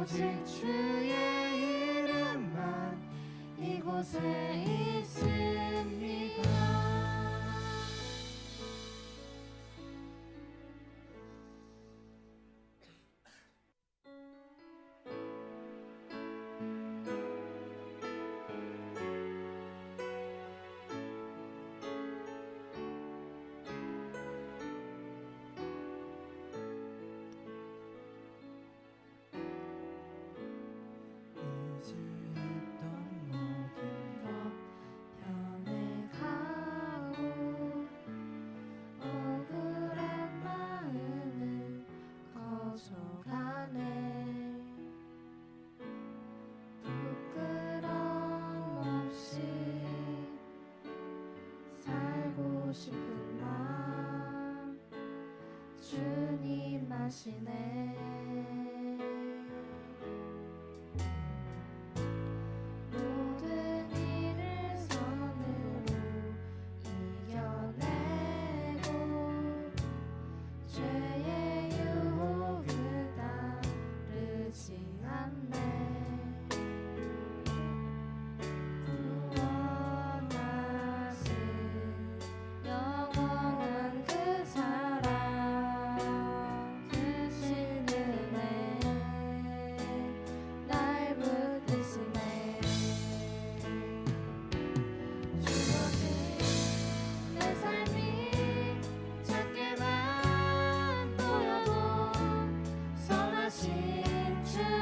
오직 주의 이름만 이곳에 있습니다. 하시네. 心之